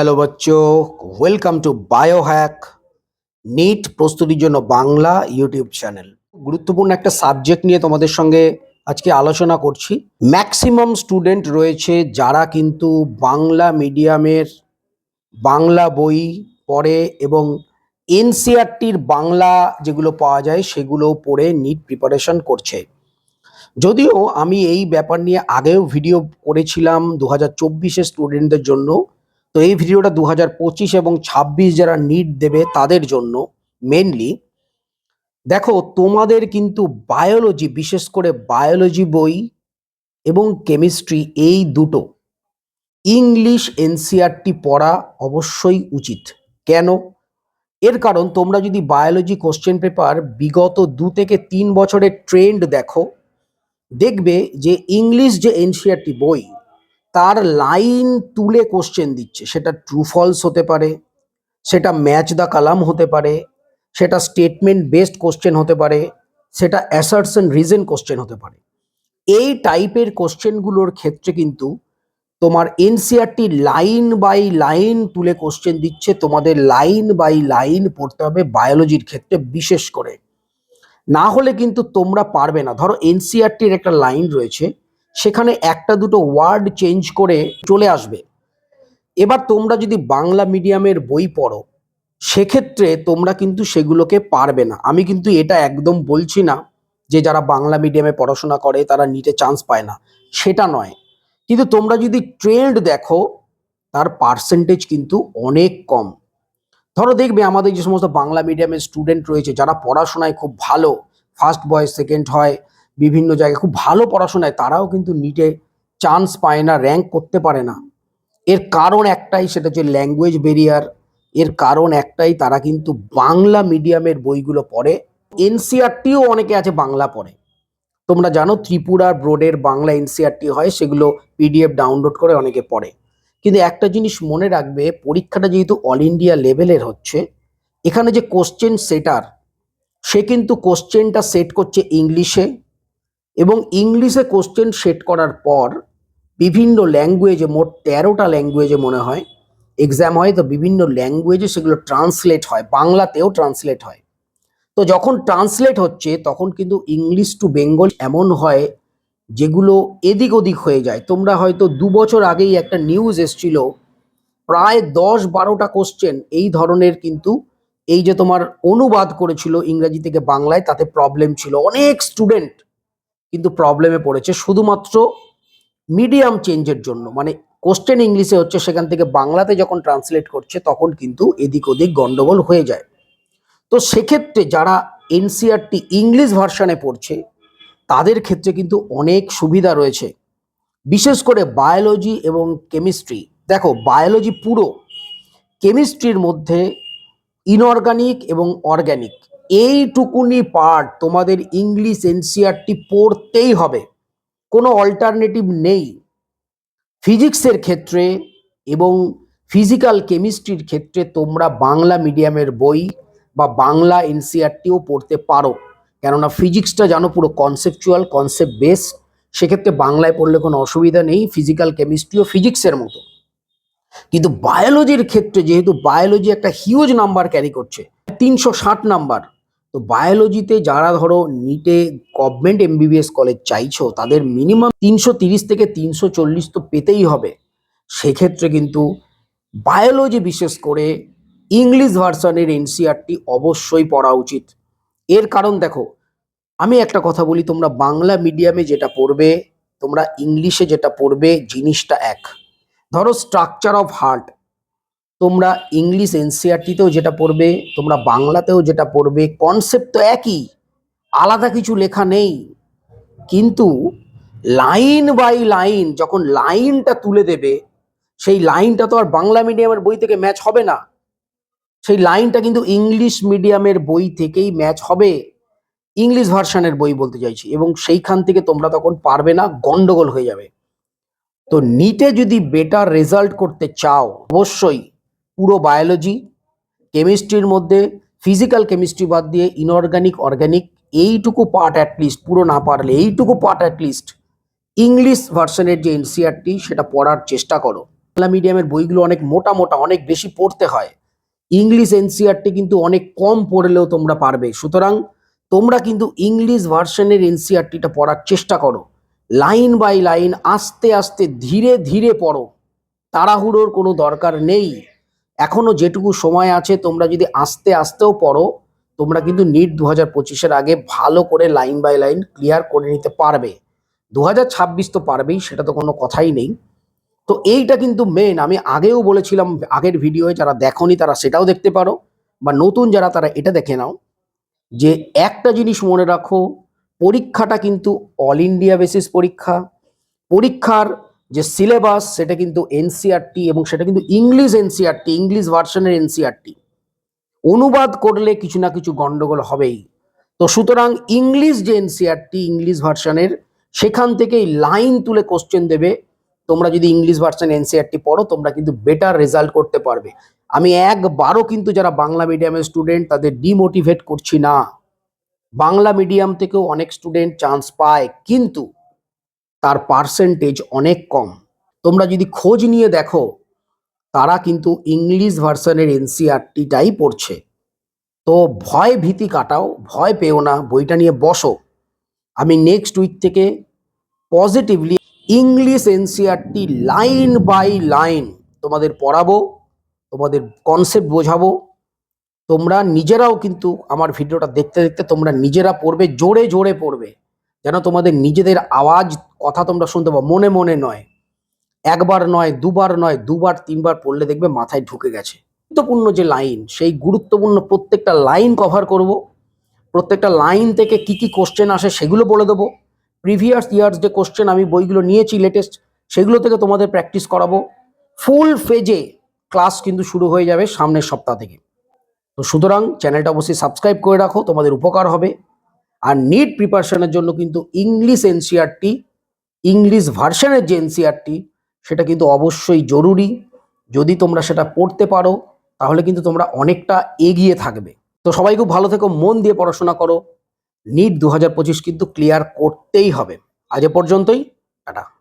Hello বাচ্চো welcome to Biohack NEET প্রস্তুতির জন্য বাংলা ইউটিউব চ্যানেল। গুরুত্বপূর্ণ একটা সাবজেক্ট নিয়ে তোমাদের সঙ্গে আজকে আলোচনা করছি। ম্যাক্সিমাম স্টুডেন্ট রয়েছে যারা কিন্তু বাংলা মিডিয়ামের বাংলা বই পড়ে এবং এনসিআরটির বাংলা যেগুলো পাওয়া যায় সেগুলো পড়ে নিট প্রিপারেশন করছে। যদিও আমি এই ব্যাপার নিয়ে আগেও ভিডিও করেছিলাম দু হাজার স্টুডেন্টদের জন্য। তো এই ভিডিওটা দু হাজার পঁচিশ এবং ছাব্বিশ যারা নিট দেবে তাদের জন্য মেনলি দেখো, তোমাদের কিন্তু বায়োলজি বিশেষ করে বায়োলজি বই এবং কেমিস্ট্রি এই দুটো ইংলিশ এনসিআরটি পড়া অবশ্যই উচিত। কেন? এর কারণ, তোমরা যদি বায়োলজি কোশ্চেন পেপার বিগত দু থেকে তিন বছরের ট্রেন্ড দেখো, দেখবে যে ইংলিশ যে এনসিআরটি বই তার লাইন তুলে কোশ্চেন দিচ্ছে। সেটা ট্রু ফলস হতে পারে, সেটা ম্যাচ দ্য কালাম হতে পারে, সেটা স্টেটমেন্ট বেসড কোশ্চেন হতে পারে, সেটা অ্যাসার্টস অ্যান্ড রিজন কোশ্চেন হতে পারে। এই টাইপের কোশ্চেনগুলোর ক্ষেত্রে কিন্তু তোমার এনসিআরটি লাইন বাই লাইন তুলে কোশ্চেন দিচ্ছে। তোমাদের লাইন বাই লাইন পড়তে হবে বায়োলজির ক্ষেত্রে বিশেষ করে। না হলে কিন্তু তোমরা পারবে না। ধরো এনসিআরটির একটা লাইন রয়েছে সেখানে একটা দুটো ওয়ার্ড চেঞ্জ করে চলে আসবে। এবার তোমরা যদি বাংলা মিডিয়ামের বই পড়ো, সেক্ষেত্রে তোমরা কিন্তু সেগুলোকে পারবে না। আমি কিন্তু এটা একদম বলছি না যে যারা বাংলা মিডিয়ামে পড়াশোনা করে, তারা নিটে চান্স পায় না। সেটা নয়। কিন্তু তোমরা যদি ট্রেন্ড দেখো, তার পার্সেন্টেজ কিন্তু অনেক কম। ধরো দেখবে আমাদের যে সমস্ত বাংলা মিডিয়ামের স্টুডেন্ট রয়েছে, যারা পড়াশোনায় খুব ভালো, ফার্স্ট বয় সেকেন্ড হয় বিভিন্ন জায়গায় খুব ভালো পড়াশোনায়, তারাও কিন্তু নিটে চান্স পায় না র্যাঙ্ক করতে পারে না। এর কারণ একটাই, সেটা হচ্ছে ল্যাঙ্গুয়েজ বেরিয়ার এর কারণ একটাই, তারা কিন্তু বাংলা মিডিয়ামের বইগুলো পড়ে। এনসিআরটিও অনেকে আছে বাংলা পড়ে। তোমরা জানো ত্রিপুরার বোর্ডের বাংলা এনসিআরটি হয়, সেগুলো পিডিএফ ডাউনলোড করে অনেকে পড়ে। কিন্তু একটা জিনিস মনে রাখবে, পরীক্ষাটা যেহেতু অল ইন্ডিয়া লেভেলের হচ্ছে, এখানে যে কোশ্চেন সেটার সে কিন্তু কোশ্চেনটা সেট করছে ইংলিশে এবং ইংলিশে কোশ্চেন সেট করার পর বিভিন্ন ল্যাঙ্গুয়েজে মোট তেরোটা ল্যাঙ্গুয়েজে মনে হয় এক্সাম হয়, তো বিভিন্ন ল্যাঙ্গুয়েজে সেগুলো ট্রান্সলেট হয়, বাংলাতেও ট্রান্সলেট হয়। তো যখন ট্রান্সলেট হচ্ছে, তখন কিন্তু ইংলিশ টু বেঙ্গল এমন হয় যেগুলো এদিক ওদিক হয়ে যায়। তোমরা হয়তো দু বছর আগেই একটা নিউজ এসছিল, প্রায় দশ বারোটা কোশ্চেন এই ধরনের কিন্তু এই যে তোমার অনুবাদ করেছিল ইংরাজি থেকে বাংলায়, তাতে প্রবলেম ছিল। অনেক স্টুডেন্ট কিন্তু প্রবলেমে পড়েছে। শুধুমাত্র মিডিয়াম চেঞ্জের জন্য মানে কোশ্চেন ইংলিশে হচ্ছে সেখান থেকে বাংলাতে যখন ট্রান্সলেট করছে তখন কিন্তু এদিক ওদিক গন্ডগোল হয়ে যায়। তো সেক্ষেত্রে যারা এনসিআরটি ইংলিশ ভার্সানে পড়ছে, তাদের ক্ষেত্রে কিন্তু অনেক সুবিধা রয়েছে। বিশেষ করে বায়োলজি এবং কেমিস্ট্রি দেখো বায়োলজি পুরো কেমিস্ট্রির মধ্যে ইনঅর্গানিক এবং অর্গ্যানিক এইটুকুনি পার্ট তোমাদের ইংলিশ এনসিআরটি পড়তেই হবে। কোনো অল্টারনেটিভ নেই। ফিজিক্সের ক্ষেত্রে এবং ফিজিক্যাল কেমিস্ট্রির ক্ষেত্রে তোমরা বাংলা মিডিয়ামের বই বা বাংলা এনসিআরটিও পড়তে পারো। কেননা ফিজিক্সটা জানো পুরো কনসেপচুয়াল কনসেপ্ট বেস সেক্ষেত্রে বাংলায় পড়লে কোনো অসুবিধা নেই ফিজিক্যাল কেমিস্ট্রিও ফিজিক্সের মতো। কিন্তু বায়োলজির ক্ষেত্রে যেহেতু বায়োলজি একটা হিউজ নাম্বার ক্যারি করছে, তিনশো ষাট নাম্বার তো বায়োলজিতে যারা ধরো নিটে গভর্নমেন্ট এমবিবিএস কলেজ চাইছো, তাদের মিনিমাম তিনশো তিরিশ থেকে তিনশো চল্লিশ তো পেতেই হবে। সেক্ষেত্রে কিন্তু বায়োলজি বিশেষ করে ইংলিশ ভার্সনের এনসিআরটি অবশ্যই পড়া উচিত। এর কারণ দেখো, আমি একটা কথা বলি, তোমরা বাংলা মিডিয়ামে যেটা পড়বে, তোমরা ইংলিশে যেটা পড়বে, জিনিসটা এক। ধরো স্ট্রাকচার অফ হার্ট তোমরা ইংলিশ এনসিআরটিতেও যেটা পড়বে, তোমরা বাংলাতেও যেটা পড়বে কনসেপ্ট তো একই, আলাদা কিছু লেখা নেই। কিন্তু লাইন বাই লাইন যখন লাইনটা তুলে দেবে, সেই লাইনটা তো আর বাংলা মিডিয়ামের বই থেকে ম্যাচ হবে না। সেই লাইনটা কিন্তু ইংলিশ মিডিয়ামের বই থেকেই ম্যাচ হবে। ইংলিশ ভার্সানের বই বলতে চাইছি, এবং সেইখান থেকে তোমরা তখন পারবে না, গন্ডগোল হয়ে যাবে। তো নিটে যদি বেটার রেজাল্ট করতে চাও, অবশ্যই পুরো বায়োলজি কেমিস্ট্রির মধ্যে ফিজিক্যাল কেমিস্ট্রি বাদ দিয়ে ইনঅর্গানিক অর্গানিক এইটুকু পার্ট অ্যাটলিস্ট পুরো না পারলে এইটুকু পার্ট অ্যাটলিস্ট ইংলিশ ভার্সনের যে এনসিআরটি সেটা পড়ার চেষ্টা করো। বাংলা মিডিয়ামের বইগুলো অনেক মোটা মোটা, অনেক বেশি পড়তে হয়। ইংলিশ এনসিআরটি কিন্তু অনেক কম পড়লেও তোমরা পারবে। সুতরাং তোমরা কিন্তু ইংলিশ ভার্সনের এনসিআরটিটা পড়ার চেষ্টা করো। লাইন বাই লাইন আস্তে আস্তে ধীরে ধীরে পড়ো। তাড়াহুড়োর কোনো দরকার নেই। এখনও যেটুকু সময় আছে, তোমরা যদি আস্তে আস্তেও পড়ো, তোমরা কিন্তু নিট দু হাজার পঁচিশের আগে ভালো করে লাইন বাই লাইন ক্লিয়ার করে নিতে পারবে। দু হাজার ছাব্বিশ তো পারবেই, সেটা তো কোনো কথাই নেই। তো এইটা কিন্তু মেন আমি আগেও বলেছিলাম আগের ভিডিওয়ে যারা দেখনি তারা সেটাও দেখতে পারো, বা নতুন যারা, তারা এটা দেখে নাও, যে একটা জিনিস মনে রাখো, পরীক্ষাটা কিন্তু অল ইন্ডিয়া বেসিস পরীক্ষা। পরীক্ষার যে সিলেবাস সেটা কিন্তু এনসিআরটি এবং সেটা কিন্তু ইংলিশ এনসিআরটি ইংলিশ ভার্সনের এনসিআরটি অনুবাদ করলে কিছু না কিছু গন্ডগোল হবেই। তো সুতরাং ইংলিশ যে এনসিআরটি ইংলিশ ভার্সনের সেখান থেকেই লাইন তুলে কোশ্চেন দেবে। তোমরা যদি ইংলিশ ভার্সন এনসিআরটি পড়ো, তোমরা কিন্তু বেটার রেজাল্ট করতে পারবে। আমি একবারও কিন্তু যারা বাংলা মিডিয়ামের স্টুডেন্ট তাদের ডিমোটিভেট করছি না। বাংলা মিডিয়াম থেকেও অনেক স্টুডেন্ট চান্স পায়। কিন্তু তার পার্সেন্টেজ অনেক কম। তোমরা যদি খোঁজ নিয়ে দেখো, তারা কিন্তু ইংলিশ ভার্সনের এনসিআরটিটাই পড়ছে। তো ভয় ভীতি কাটাও, ভয় পেও না, বইটা নিয়ে বসো। আমি নেক্সট উইক থেকে positively English NCERT line by line তোমাদের পড়াবো, তোমাদের কনসেপ্ট বোঝাবো। তোমরা নিজেরাও কিন্তু আমার ভিডিওটা দেখতে দেখতে তোমরা নিজেরা পড়বে, জোরে জোরে পড়বে। যেন তোমাদের নিজেদের আওয়াজ কথা তোমরা শুনতে পাও। মনে মনে নয়। একবার নয়, দুবার নয়, দুবার, তিনবার পড়লে দেখবে মাথায় ঢুকে গেছে। গুরুত্বপূর্ণ যে লাইন, সেই গুরুত্বপূর্ণ প্রত্যেকটা লাইন কভার করব। প্রত্যেকটা লাইন থেকে কি কি কোশ্চেন আসে সেগুলো বলে দেবো। প্রিভিয়াস ইয়ার্স যে কোশ্চেন আমি বইগুলো নিয়েছি লেটেস্ট সেগুলো থেকে তোমাদের প্র্যাকটিস করাবো। ফুল ফেজে ক্লাস কিন্তু শুরু হয়ে যাবে সামনের সপ্তাহ থেকে। তো সুতরাং চ্যানেলটা অবশ্যই সাবস্ক্রাইব করে রাখো, তোমাদের উপকার হবে। আর নিট প্রিপারেশনের জন্য কিন্তু ইংলিশ এনসিআরটি ইংলিশ ভার্সনের যে এনসিআরটি সেটা কিন্তু অবশ্যই জরুরি। যদি তোমরা সেটা পড়তে পারো, তাহলে কিন্তু তোমরা অনেকটা এগিয়ে থাকবে। তো সবাই খুব ভালো থেকো, মন দিয়ে পড়াশোনা করো। নিট দু হাজার পঁচিশ কিন্তু ক্লিয়ার করতেই হবে। আজ পর্যন্তই, টাটা।